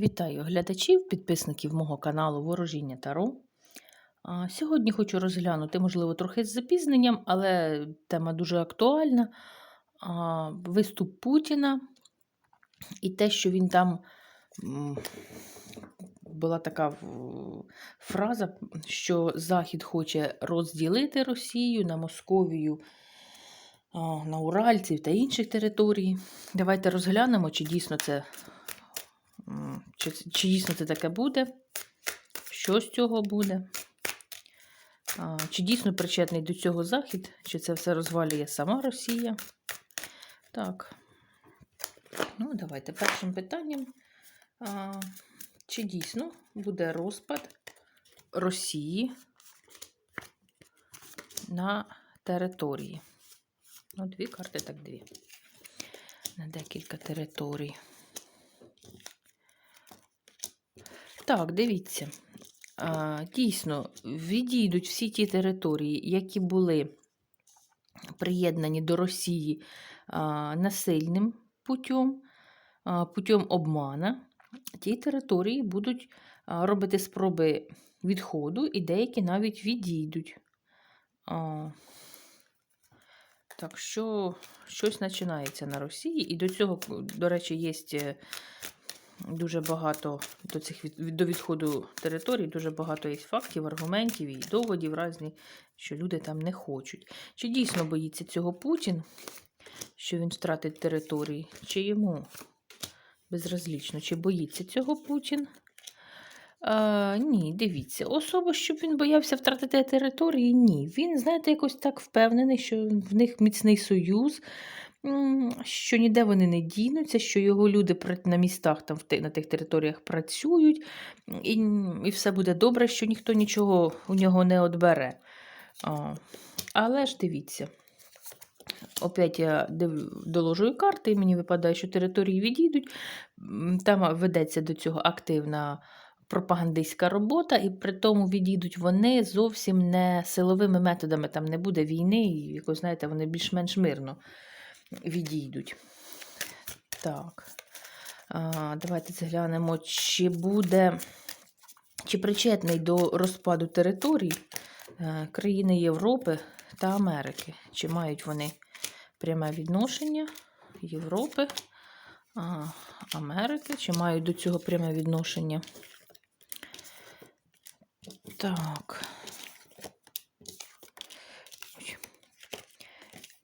Вітаю глядачів, підписників мого каналу Ворожіння Таро. Сьогодні хочу розглянути, можливо, трохи з запізненням, але тема дуже актуальна. Виступ Путіна і те, що він там була така фраза, що Захід хоче розділити Росію на Московію, на Уральців та інших територій. Давайте розглянемо, чи дійсно це Чи, чи дійсно це таке буде? Що з цього буде? А, Чи дійсно причетний до цього Захід? Чи це все розвалює сама Росія? Так. Ну, давайте першим питанням. А, Чи дійсно буде розпад Росії на території? Ну, дві карти, так дві. На декілька територій. Так, дивіться. Дійсно, відійдуть всі ті території, які були приєднані до Росії насильним путем, путем обмана. Ті території будуть робити спроби відходу, і деякі навіть відійдуть. Так що щось починається на Росії, і до цього, до речі, є дуже багато до цих від, до відходу територій, дуже багато є фактів, аргументів і доводів різні, що люди там не хочуть. Чи дійсно боїться цього Путін, що він втратить території, чи йому безразлічно, чи боїться цього Путін? А, ні, дивіться, особо, щоб він боявся втратити території, ні. Він, знаєте, якось так впевнений, що в них міцний союз, що ніде вони не дінуться, що його люди на містах там на тих територіях працюють, і, і все буде добре, що ніхто нічого у нього не одбере. Але ж дивіться. Опять я доложую карти, і мені випадає, що території відійдуть. Там ведеться до цього активна пропагандистська робота, і при тому відійдуть вони зовсім не силовими методами. Там не буде війни, і знаєте, вони більш-менш мирно відійдуть. Так. Давайте заглянемо, чи буде, чи причетний до розпаду територій е, країни Європи та Америки. Чи мають вони пряме відношення Європи, Америки, чи мають до цього пряме відношення? Так.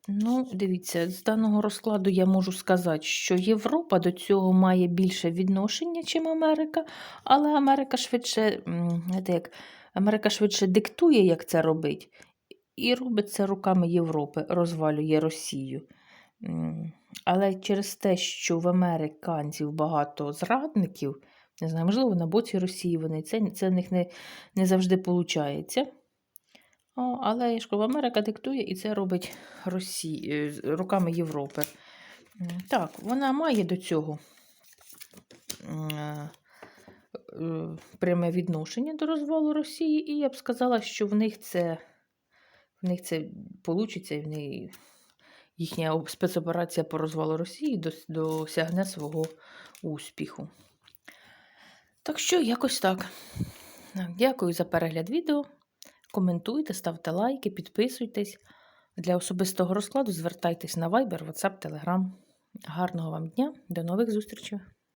Ну, дивіться, з даного розкладу я можу сказати, що Європа до цього має більше відношення, чим Америка, але Америка швидше, як Америка швидше диктує, як це робить, і робить це руками Європи, розвалює Росію. Але через те, що в американців багато зрадників, не знаю, можливо, на боці Росії вони, це, це в них не, не завжди виходить. О, але ж кажу, Америка диктує і це робить Росі... е, руками Європи. Так, вона має до цього е, е, пряме відношення до розвалу Росії, і я б сказала, що в них це в них це вийде, і в них їхня спецоперація по розвалу Росії досягне свого успіху. Так що, якось. Так, Дякую за перегляд відео. Коментуйте, ставте лайки, підписуйтесь. Для особистого розкладу звертайтесь на Viber, WhatsApp, Telegram. Гарного вам дня, до нових зустрічей!